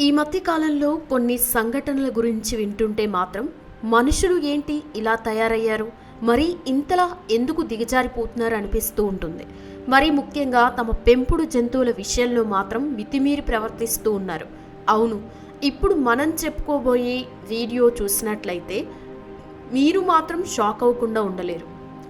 ఈ మధ్య కాలంలో కొన్ని సంఘటనల గురించి వింటుంటే మాత్రం మనుషులు ఏంటి ఇలా తయారయ్యారు? మరి ఇంతలా ఎందుకు దిగజారిపోతున్నారు అనిపిస్తూ ఉంటుంది. మరి ముఖ్యంగా తమ పెంపుడు జంతువుల విషయంలో మాత్రం మితిమీరి ప్రవర్తిస్తూ ఉన్నారు. అవును ఇప్పుడు మనం చెప్పుకోబోయే వీడియో చూసినట్లయితే మీరు మాత్రం షాక్ అవ్వకుండా ఉండలేరు.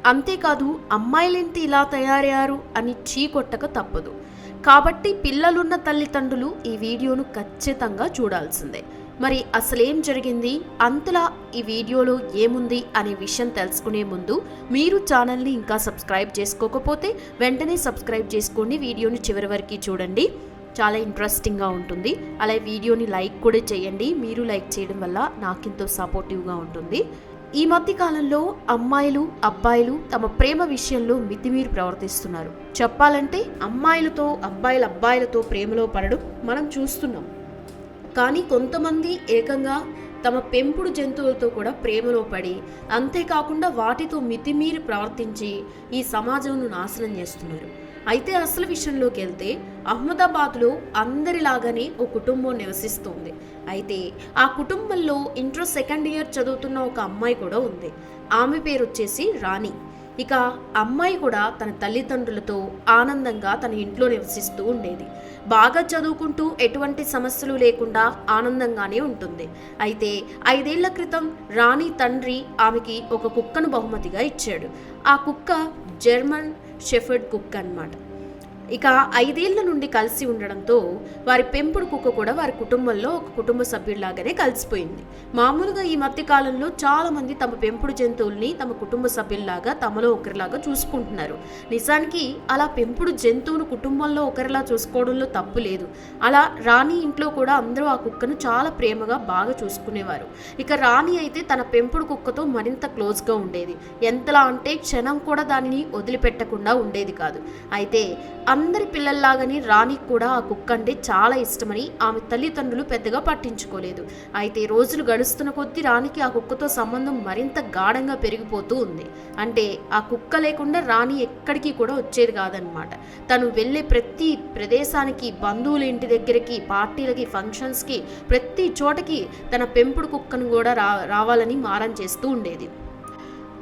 అంతేకాదు అమ్మాయిలేంటి ఇలా తయారయ్యారు అని చీకొట్టక తప్పదు. కాబట్టి పిల్లలున్న తల్లిదండ్రులు ఈ వీడియోను ఖచ్చితంగా చూడాల్సిందే. మరి అసలేం జరిగింది? అంతలా ఈ వీడియోలో ఏముంది అనే విషయం తెలుసుకునే ముందు మీరు ఛానల్ని ఇంకా సబ్స్క్రైబ్ చేసుకోకపోతే వెంటనే సబ్స్క్రైబ్ చేసుకోండి వీడియోని చివరి వరకు చూడండి. చాలా ఇంట్రెస్టింగ్గా ఉంటుంది. అలాగే వీడియోని లైక్ కూడా చేయండి. మీరు లైక్ చేయడం వల్ల నాకెంతో సపోర్టివ్గా ఉంటుంది. ఈ మధ్య కాలంలో అమ్మాయిలు అబ్బాయిలు తమ ప్రేమ విషయంలో మితిమీరి ప్రవర్తిస్తున్నారు. చెప్పాలంటే అమ్మాయిలతో అబ్బాయిల అబ్బాయిలతో ప్రేమలో పడడం మనం చూస్తున్నాం. కానీ కొంతమంది ఏకంగా తమ పెంపుడు జంతువులతో కూడా ప్రేమలో పడి అంతేకాకుండా వాటితో మితిమీరి ప్రవర్తించి ఈ సమాజంను నాశనం చేస్తున్నారు. అయితే అసలు విషయంలోకి వెళ్తే అహ్మదాబాద్లో అందరిలాగానే ఓ కుటుంబం నివసిస్తుంది. అయితే ఆ కుటుంబంలో ఇంటర్ సెకండ్ ఇయర్ చదువుతున్న ఒక అమ్మాయి కూడా ఉంది. ఆమె పేరు వచ్చేసి రాణి. ఇక అమ్మాయి కూడా తన తల్లిదండ్రులతో ఆనందంగా తన ఇంట్లో నివసిస్తూ ఉండేది. బాగా చదువుకుంటూ ఎటువంటి సమస్యలు లేకుండా ఆనందంగానే ఉంటుంది. అయితే ఐదేళ్ళ క్రితం రాణి తండ్రి ఆమెకి ఒక కుక్కను బహుమతిగా ఇచ్చాడు. ఆ కుక్క జర్మన్ షెఫర్డ్ కుక్ అనమాట ఇక ఐదేళ్ళ నుండి కలిసి ఉండడంతో వారి పెంపుడు కుక్క కూడా వారి కుటుంబంలో ఒక కుటుంబ సభ్యుల్లాగానే కలిసిపోయింది. మామూలుగా ఈ మధ్య కాలంలో తమ పెంపుడు జంతువుల్ని తమ కుటుంబ సభ్యుల్లాగా తమలో ఒకరిలాగా చూసుకుంటున్నారు. నిజానికి అలా పెంపుడు జంతువును కుటుంబంలో ఒకరిలా చూసుకోవడంలో తప్పు లేదు. అలా రాణి ఇంట్లో కూడా అందరూ ఆ కుక్కను చాలా ప్రేమగా బాగా చూసుకునేవారు. ఇక రాణి అయితే తన పెంపుడు కుక్కతో మరింత క్లోజ్గా ఉండేది. ఎంతలా అంటే క్షణం కూడా దానిని వదిలిపెట్టకుండా ఉండేది కాదు. అయితే అందరి పిల్లల్లాగానే రాణికి కూడా ఆ కుక్క అంటే చాలా ఇష్టమని ఆమె తల్లిదండ్రులు పెద్దగా పట్టించుకోలేదు. అయితే రోజులు గడుస్తున్న కొద్దీ రాణికి ఆ కుక్కతో సంబంధం మరింత గాఢంగా పెరిగిపోతూ ఉంది. అంటే ఆ కుక్క లేకుండా రాణి ఎక్కడికి కూడా వచ్చేది కాదనమాట తను వెళ్ళే ప్రతి ప్రదేశానికి బంధువుల ఇంటి దగ్గరికి పార్టీలకి ఫంక్షన్స్కి ప్రతి చోటకి తన పెంపుడు కుక్కను కూడా రా రావాలని మారం చేస్తూ ఉండేది.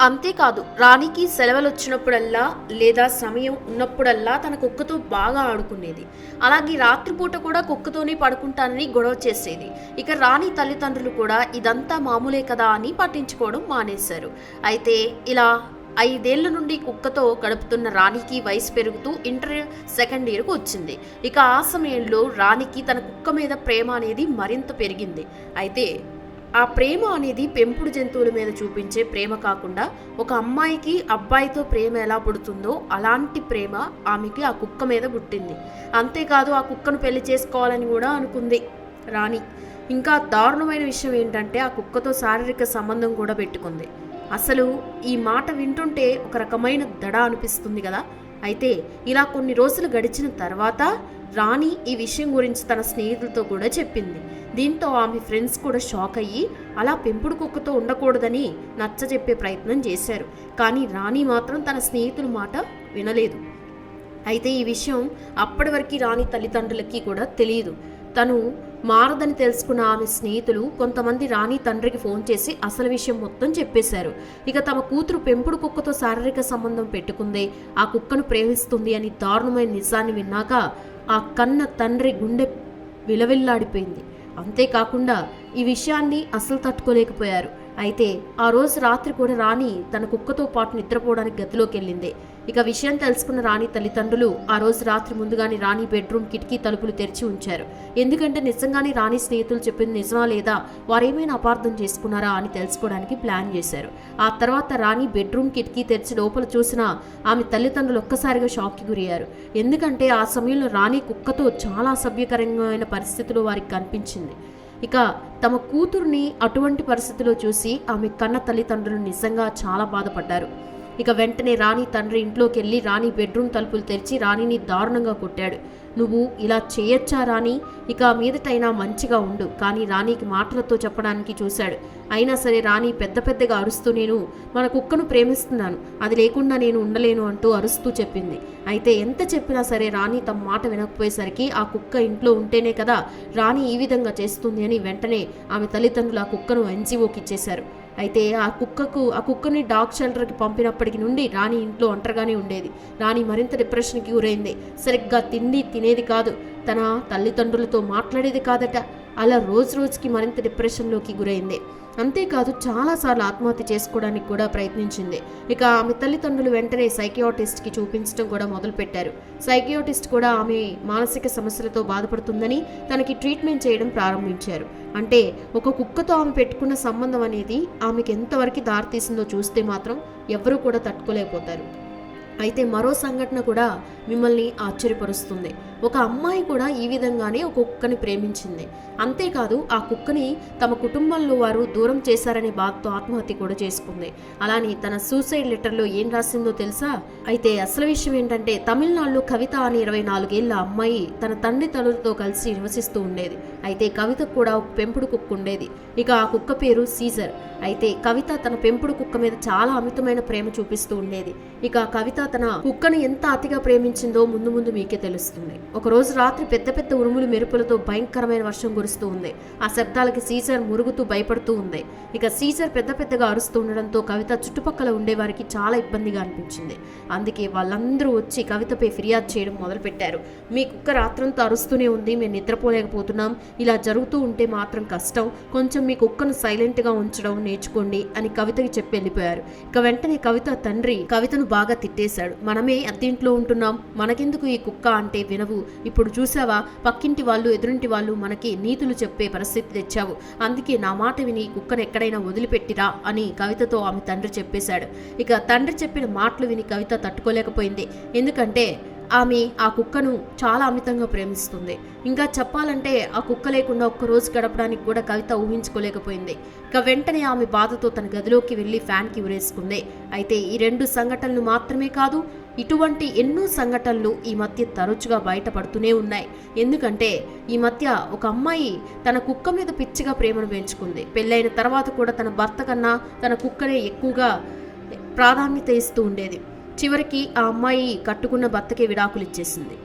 అంతేకాదు రాణికి సెలవులు వచ్చినప్పుడల్లా లేదా సమయం ఉన్నప్పుడల్లా తన కుక్కతో బాగా ఆడుకునేది. అలాగే రాత్రిపూట కూడా కుక్కతోనే పడుకుంటానని గొడవ చేసేది. ఇక రాణి తల్లిదండ్రులు కూడా ఇదంతా మామూలే కదా అని పట్టించుకోవడం మానేశారు. అయితే ఇలా ఐదేళ్ళ నుండి కుక్కతో గడుపుతున్న రాణికి వయసు పెరుగుతూ ఇంటర్ సెకండ్ ఇయర్కు వచ్చింది. ఇక ఆ సమయంలో రాణికి తన కుక్క మీద ప్రేమ అనేది మరింత పెరిగింది. అయితే ఆ ప్రేమ అనేది పెంపుడు జంతువుల మీద చూపించే ప్రేమ కాకుండా ఒక అమ్మాయికి అబ్బాయితో ప్రేమ ఎలా పుడుతుందో అలాంటి ప్రేమ ఆమెకి ఆ కుక్క మీద పుట్టింది. అంతేకాదు ఆ కుక్కను పెళ్ళి చేసుకోవాలని కూడా అనుకుంది రాణి. ఇంకా దారుణమైన విషయం ఏంటంటే ఆ కుక్కతో శారీరక సంబంధం కూడా పెట్టుకుంది. అసలు ఈ మాట వింటుంటే ఒక రకమైన దడ అనిపిస్తుంది కదా. అయితే ఇలా కొన్ని రోజులు గడిచిన తర్వాత రాణి ఈ విషయం గురించి తన స్నేహితులతో కూడా చెప్పింది. దీంతో ఆమె ఫ్రెండ్స్ కూడా షాక్ అయ్యి అలా పెంపుడు కుక్కతో ఉండకూడదని నచ్చజెప్పే ప్రయత్నం చేశారు. కానీ రాణి మాత్రం తన స్నేహితుల మాట వినలేదు. అయితే ఈ విషయం అప్పటి వరకు రాణి తల్లిదండ్రులకి కూడా తెలియదు తను మారదని తెలుసుకున్న ఆమె స్నేహితులు కొంతమంది రాణి తండ్రికి ఫోన్ చేసి అసలు విషయం మొత్తం చెప్పేశారు. ఇక తమ కూతురు పెంపుడు కుక్కతో శారీరక సంబంధం పెట్టుకుందే ఆ కుక్కను ప్రేమిస్తుంది అని దారుణమైన నిజాన్ని విన్నాక ఆ కన్న తండ్రి గుండె విలవిల్లాడిపోయింది. అంతేకాకుండా ఈ విషయాన్ని అసలు తట్టుకోలేకపోయారు. అయితే ఆ రోజు రాత్రి కూడా రాణి తన కుక్కతో పాటు నిద్రపోవడానికి గదిలోకి వెళ్ళింది. ఇక విషయం తెలుసుకున్న రాణి తల్లిదండ్రులు ఆ రోజు రాత్రి ముందుగానే రాణి బెడ్రూమ్ కిటికీ తలుపులు తెరిచి ఉంచారు. ఎందుకంటే నిజంగానే రాణి స్నేహితులు చెప్పింది నిజమా లేదా వారేమైనా అపార్థం చేసుకున్నారా అని తెలుసుకోవడానికి ప్లాన్ చేశారు. ఆ తర్వాత రాణి బెడ్రూమ్ కిటికీ తెరిచి లోపల చూసినా ఆమె తల్లిదండ్రులు ఒక్కసారిగా షాక్కి గురయ్యారు. ఎందుకంటే ఆ సమయంలో రాణి కుక్కతో చాలా అసభ్యకరమైన పరిస్థితిలో వారికి కనిపించింది. ఇక తమ కూతుర్ని అటువంటి పరిస్థితిలో చూసి ఆమె కన్న తల్లిదండ్రులు నిజంగా చాలా బాధపడ్డారు. ఇక వెంటనే రాణి తండ్రి ఇంట్లోకి వెళ్ళి రాణి బెడ్రూమ్ తలుపులు తెరిచి రాణిని దారుణంగా కొట్టాడు. నువ్వు ఇలా చేయొచ్చా రాణి? ఇక మీదటైనా మంచిగా ఉండు. కానీ రాణికి మాటలతో చెప్పడానికి చూశాడు. అయినా సరే రాణి పెద్ద పెద్దగా అరుస్తూ నేను మన కుక్కను ప్రేమిస్తున్నాను. అది లేకుండా నేను ఉండలేను అంటూ అరుస్తూ చెప్పింది. అయితే ఎంత చెప్పినా సరే రాణి తమ మాట వినకపోయేసరికి ఆ కుక్క ఇంట్లో ఉంటేనే కదా రాణి ఈ విధంగా చేస్తుంది అని వెంటనే ఆమె తల్లిదండ్రులు ఆ కుక్కను ఎన్జిఓకి ఇచ్చేశారు. అయితే ఆ కుక్కకు ఆ కుక్కని డాగ్ షెల్టర్కి పంపినప్పటికి నుండి రాణి ఇంట్లో ఒంటరిగానే ఉండేది. రాణి మరింత డిప్రెషన్కి గురైంది. సరిగ్గా తిండి తినేది కాదు. తన తల్లిదండ్రులతో మాట్లాడేది కాదట. అలా రోజు రోజుకి మరింత డిప్రెషన్లోకి గురైంది. అంతేకాదు చాలాసార్లు ఆత్మహత్య చేసుకోవడానికి కూడా ప్రయత్నించింది. ఇక ఆమె తల్లిదండ్రులు వెంటనే సైకియాటిస్ట్కి చూపించడం కూడా మొదలుపెట్టారు. సైకియాటిస్ట్ కూడా ఆమె మానసిక సమస్యలతో బాధపడుతుందని తనకి ట్రీట్మెంట్ చేయడం ప్రారంభించారు. అంటే ఒక కుక్కతో ఆమె పెట్టుకున్న సంబంధం అనేది ఆమెకి ఎంతవరకు దారితీసిందో చూస్తే మాత్రం ఎవరూ కూడా తట్టుకోలేకపోతారు. అయితే మరో సంఘటన కూడా మిమ్మల్ని ఆశ్చర్యపరుస్తుంది. ఒక అమ్మాయి కూడా ఈ విధంగానే ఒక కుక్కని ప్రేమించింది. అంతేకాదు ఆ కుక్కని తమ కుటుంబంలో వారు దూరం చేశారనే బాధతో ఆత్మహత్య కూడా చేసుకుంది. అలానే తన సూసైడ్ లెటర్లో ఏం రాసిందో తెలుసా? అయితే అసలు విషయం ఏంటంటే తమిళనాడులో కవిత అనే ఇరవై నాలుగేళ్ళ అమ్మాయి తన తండ్రి తల్లులతో కలిసి నివసిస్తూ ఉండేది. అయితే కవితకు కూడా ఒక పెంపుడు కుక్క ఉండేది. ఇక ఆ కుక్క పేరు సీజర్. అయితే కవిత తన పెంపుడు కుక్క మీద చాలా అమితమైన ప్రేమ చూపిస్తూ ఉండేది. ఇక కవిత తన కుక్కను ఎంత అతిగా ప్రేమించిందో ముందు ముందు మీకే తెలుస్తుంది. ఒకరోజు రాత్రి పెద్ద పెద్ద ఉరుములు మెరుపులతో భయంకరమైన వర్షం కురుస్తూ ఉంది. ఆ శబ్దాలకి సీజర్ మురుగుతూ భయపడుతూ ఉంది. ఇక సీజర్ పెద్ద పెద్దగా అరుస్తూ ఉండడంతో కవిత చుట్టుపక్కల ఉండేవారికి చాలా ఇబ్బందిగా అనిపించింది. అందుకే వాళ్ళందరూ వచ్చి కవితపై ఫిర్యాదు చేయడం మొదలుపెట్టారు. మీ కుక్క రాత్రంతా అరుస్తూనే ఉంది. మేము నిద్రపోలేకపోతున్నాం. ఇలా జరుగుతూ ఉంటే మాత్రం కష్టం. కొంచెం మీ కుక్కను సైలెంట్గా ఉంచడం నేర్చుకోండి అని కవితకి చెప్పి వెళ్ళిపోయారు. ఇక వెంటనే కవిత తండ్రి కవితను బాగా తిట్టేశాడు. మనమే అత్తింట్లో ఉంటున్నాం. మనకెందుకు ఈ కుక్క అంటే వినవు. ఇప్పుడు చూసావా పక్కింటి వాళ్ళు ఎదురింటి వాళ్ళు మనకి నీతులు చెప్పే పరిస్థితి తెచ్చావు. అందుకే నా మాట విని కుక్కను ఎక్కడైనా వదిలిపెట్టిరా అని కవితతో ఆమె తండ్రి చెప్పేశాడు. ఇక తండ్రి చెప్పిన మాటలు విని కవిత తట్టుకోలేకపోయింది. ఎందుకంటే ఆమె ఆ కుక్కను చాలా అమితంగా ప్రేమిస్తుంది. ఇంకా చెప్పాలంటే ఆ కుక్క లేకుండా ఒక్క రోజు గడపడానికి కూడా కవిత ఊహించుకోలేకపోయింది. ఇక వెంటనే ఆమె బాధతో తన గదిలోకి వెళ్ళి ఫ్యాన్కి ఉరేసుకుంది అయితే ఈ రెండు సంఘటనలు మాత్రమే కాదు ఇటువంటి ఎన్నో సంఘటనలు ఈ మధ్య తరచుగా బయటపడుతూనే ఉన్నాయి. ఎందుకంటే ఈ మధ్య ఒక అమ్మాయి తన కుక్క మీద పిచ్చిగా ప్రేమను పెంచుకుంది. పెళ్ళైన తర్వాత కూడా తన భర్త కన్నా తన కుక్కనే ఎక్కువగా ప్రాధాన్యత ఇస్తూ ఉండేది. చివరికి ఆ అమ్మాయి కట్టుకున్న భర్తకే విడాకులు ఇచ్చేసింది.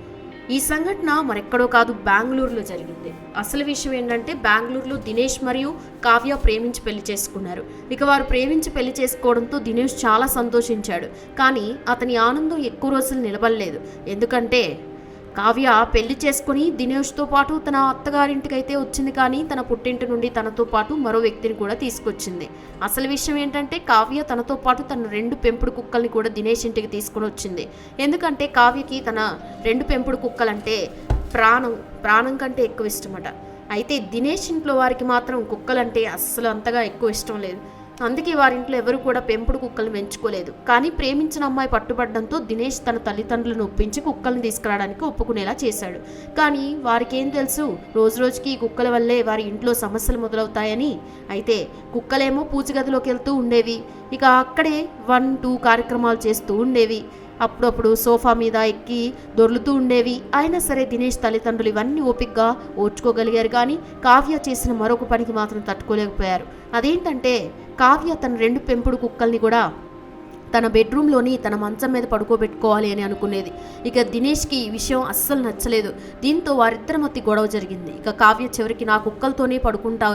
ఈ సంఘటన మరెక్కడో కాదు బెంగళూరులో జరిగింది. అసలు విషయం ఏంటంటే బెంగళూరులో దినేష్ మరియు కావ్య ప్రేమించి పెళ్ళి చేసుకున్నారు. ఇక వారు ప్రేమించి పెళ్ళి చేసుకోవడంతో దినేష్ చాలా సంతోషించాడు. కానీ అతని ఆనందం ఎక్కువ రోజులు నిలబడలేదు. ఎందుకంటే కావ్య పెళ్ళి చేసుకుని దినేష్తో పాటు తన అత్తగారింటికైతే వచ్చింది కానీ తన పుట్టింటి నుండి తనతో పాటు మరో వ్యక్తిని కూడా తీసుకొచ్చింది. అసలు విషయం ఏంటంటే కావ్య తనతో పాటు తన రెండు పెంపుడు కుక్కల్ని కూడా దినేష్ ఇంటికి తీసుకుని వచ్చింది. ఎందుకంటే కావ్యకి తన రెండు పెంపుడు కుక్కలంటే ప్రాణం ప్రాణం కంటే ఎక్కువ ఇష్టమట. అయితే దినేష్ ఇంట్లో వారికి మాత్రం కుక్కలంటే అస్సలు అంతగా ఎక్కువ ఇష్టం లేదు. అందుకే వారింట్లో ఎవరు కూడా పెంపుడు కుక్కలను పెంచుకోలేదు. కానీ ప్రేమించిన అమ్మాయి పట్టుబడడంతో దినేష్ తన తల్లిదండ్రులను ఒప్పించి కుక్కలను తీసుకురావడానికి ఒప్పుకునేలా చేశాడు. కానీ వారికేం తెలుసు? రోజు రోజుకి ఈ కుక్కల వల్లే వారి ఇంట్లో సమస్యలు మొదలవుతాయని. అయితే కుక్కలేమో పూజగదిలోకి వెళ్తూ ఉండేవి. ఇక అక్కడే వన్ టూ కార్యక్రమాలు చేస్తూ ఉండేవి. అప్పుడప్పుడు సోఫా మీద ఎక్కి దొర్లుతూ ఉండేవి. అయినా సరే దినేష్ తల్లిదండ్రులు ఇవన్నీ ఓపిక్గా ఓర్చుకోగలిగారు కానీ కావ్య చేసిన మరొక పనికి మాత్రం తట్టుకోలేకపోయారు. అదేంటంటే కావ్య తన రెండు పెంపుడు కుక్కల్ని కూడా తన బెడ్రూమ్లోని తన మంచం మీద పడుకోబెట్టుకోవాలి అని అనుకునేది. ఇక దినేష్కి ఈ విషయం అస్సలు నచ్చలేదు. దీంతో వారిద్దరి మధ్య గొడవ జరిగింది. ఇక కావ్య చివరికి నా కుక్కలతోనే పడుకుంటా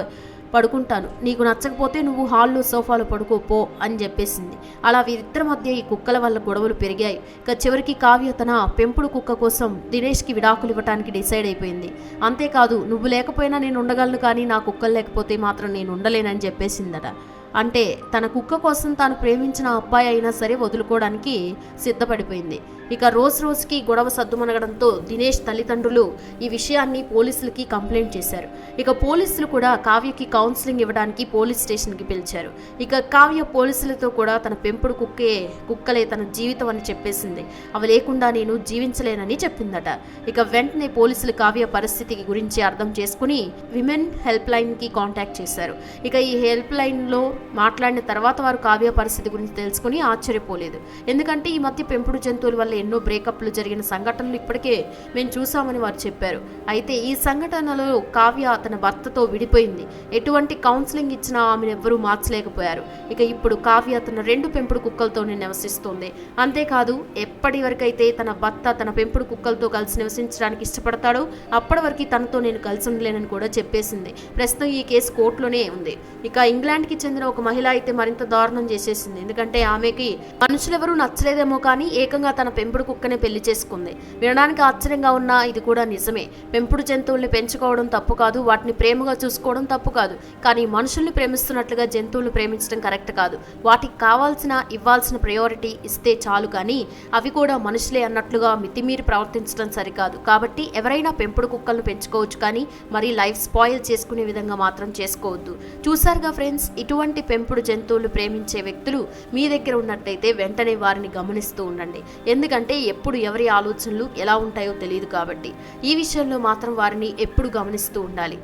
పడుకుంటాను. నీకు నచ్చకపోతే నువ్వు హాల్లో సోఫాలో పడుకోపో అని చెప్పేసింది. అలా వీరిద్దరి మధ్య ఈ కుక్కల వల్ల గొడవలు పెరిగాయి. ఇక చివరికి కావ్య తన పెంపుడు కుక్క కోసం దినేష్కి విడాకులు ఇవ్వడానికి డిసైడ్ అయిపోయింది. అంతేకాదు నువ్వు లేకపోయినా నేను ఉండగలను కానీ నా కుక్కలు లేకపోతే మాత్రం నేను ఉండలేనని చెప్పేసిందట. అంటే తన కుక్క కోసం తాను ప్రేమించిన అబ్బాయి అయినా సరే వదులుకోవడానికి సిద్ధపడిపోయింది. ఇక రోజు రోజుకి గొడవ సద్దుమనగడంతో దినేష్ తల్లిదండ్రులు ఈ విషయాన్ని పోలీసులకి కంప్లైంట్ చేశారు. ఇక పోలీసులు కూడా కావ్యకి కౌన్సిలింగ్ ఇవ్వడానికి పోలీస్ స్టేషన్కి పిలిచారు. ఇక కావ్య పోలీసులతో కూడా తన పెంపుడు కుక్కే కుక్కలే తన జీవితం అని చెప్పేసింది. అవి లేకుండా నేను జీవించలేనని చెప్పిందట. ఇక వెంటనే పోలీసులు కావ్య పరిస్థితి గురించి అర్థం చేసుకుని విమెన్ హెల్ప్ లైన్కి కాంటాక్ట్ చేశారు. ఇక ఈ హెల్ప్ లైన్లో మాట్లాడిన తర్వాత వారు కావ్య పరిస్థితి గురించి తెలుసుకుని ఆశ్చర్యపోలేదు. ఎందుకంటే ఈ మధ్య పెంపుడు జంతువుల వల్ల ఎన్నో బ్రేకప్లు జరిగిన సంఘటనలు ఇప్పటికే మేము చూసామని వారు చెప్పారు. అయితే ఈ సంఘటనలో కావ్య తన భర్తతో విడిపోయింది. ఎటువంటి కౌన్సిలింగ్ ఇచ్చినా ఆమెను ఎవ్వరూ మార్చలేకపోయారు. ఇక ఇప్పుడు కావ్య తన రెండు పెంపుడు కుక్కలతోనే నివసిస్తుంది. అంతేకాదు ఎప్పటి వరకైతే తన భర్త తన పెంపుడు కుక్కలతో కలిసి నివసించడానికి ఇష్టపడతాడో అప్పటి వరకు తనతో నేను కలిసి ఉండలేనని కూడా చెప్పేసింది. ప్రస్తుతం ఈ కేసు కోర్టులోనే ఉంది. ఇక ఇంగ్లాండ్కి చెందిన ఒక మహిళ అయితే మరింత దారుణం చేసేసింది. ఎందుకంటే ఆమెకి మనుషులెవరూ నచ్చలేదేమో కానీ ఏకంగా తన పెంపుడు కుక్కనే పెళ్ళి చేసుకుంది. వినడానికి ఆశ్చర్యంగా ఉన్నా ఇది కూడా నిజమే. పెంపుడు జంతువుల్ని పెంచుకోవడం తప్పు కాదు వాటిని ప్రేమగా చూసుకోవడం తప్పు కాదు. కానీ మనుషుల్ని ప్రేమిస్తున్నట్లుగా జంతువులను ప్రేమించడం కరెక్ట్ కాదు. వాటికి కావాల్సిన ఇవ్వాల్సిన ప్రయారిటీ ఇస్తే చాలు కానీ అవి కూడా మనుషులే అన్నట్లుగా మితిమీరి ప్రవర్తించడం సరికాదు. కాబట్టి ఎవరైనా పెంపుడు కుక్కలను పెంచుకోవచ్చు కానీ మరి లైఫ్ స్పాయిల్ చేసుకునే విధంగా మాత్రం చేసుకోవద్దు. చూసారుగా ఫ్రెండ్స్ ఇటువంటి పెంపుడు జంతువులు ప్రేమించే వ్యక్తులు మీ దగ్గర ఉన్నట్టయితే వెంటనే వారిని గమనిస్తూ ఉండండి. ఎందుకంటే ఎందుకంటే ఎప్పుడు ఎవరి ఆలోచనలు ఎలా ఉంటాయో తెలియదు కాబట్టి ఈ విషయంలో మాత్రం వారిని ఎప్పుడు గమనిస్తూ ఉండాలి.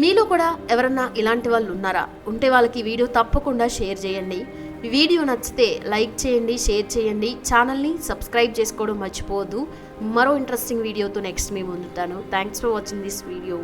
మీలో కూడా ఎవరన్నా ఇలాంటి వాళ్ళు ఉన్నారా? ఉంటే వాళ్ళకి వీడియో తప్పకుండా షేర్ చేయండి. వీడియో నచ్చితే లైక్ చేయండి షేర్ చేయండి. ఛానల్ని సబ్స్క్రైబ్ చేసుకోవడం మర్చిపోవద్దు. మరో ఇంట్రెస్టింగ్ వీడియోతో నెక్స్ట్ మేము ముందుతాను thanks for watching this video.